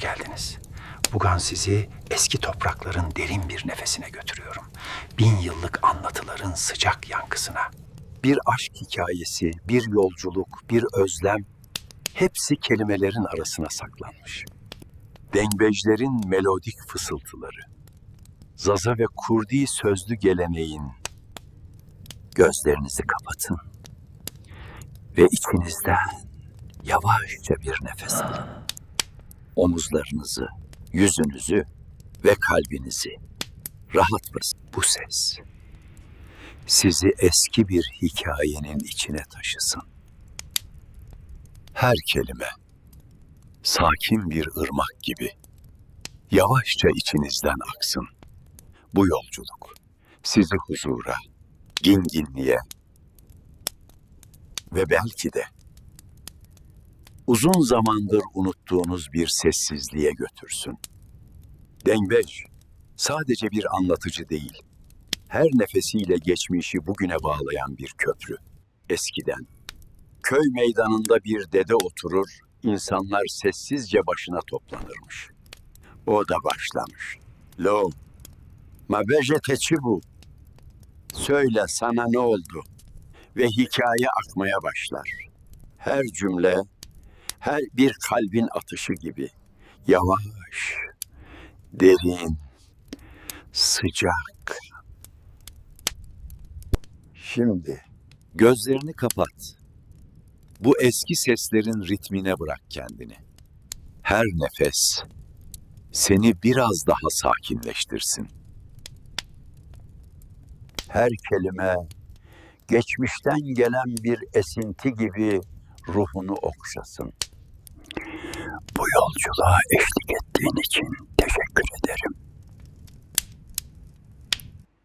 Geldiniz. Bugün sizi eski toprakların derin bir nefesine götürüyorum. Bin yıllık anlatıların sıcak yankısına. Bir aşk hikayesi, bir yolculuk, bir özlem hepsi kelimelerin arasına saklanmış. Dengbejlerin melodik fısıltıları, Zaza ve Kurdi sözlü geleneğin gözlerinizi kapatın ve içinizden yavaşça bir nefes alın. Omuzlarınızı, yüzünüzü ve kalbinizi rahat basın. Bu ses sizi eski bir hikayenin içine taşısın. Her kelime sakin bir ırmak gibi yavaşça içinizden aksın. Bu yolculuk sizi huzura, dinginliğe ve belki de uzun zamandır unuttuğunuz bir sessizliğe götürsün. Dengbej sadece bir anlatıcı değil, her nefesiyle geçmişi bugüne bağlayan bir köprü. Eskiden köy meydanında bir dede oturur, insanlar sessizce başına toplanırmış. O da başlamış. Lo, ma vejeteçi bu. Söyle sana ne oldu? Ve hikaye akmaya başlar. Her cümle her bir kalbin atışı gibi yavaş, derin, sıcak. Şimdi gözlerini kapat. Bu eski seslerin ritmine bırak kendini. Her nefes seni biraz daha sakinleştirsin. Her kelime geçmişten gelen bir esinti gibi ruhunu okşasın bu yolculuğa eşlik ettiğin için teşekkür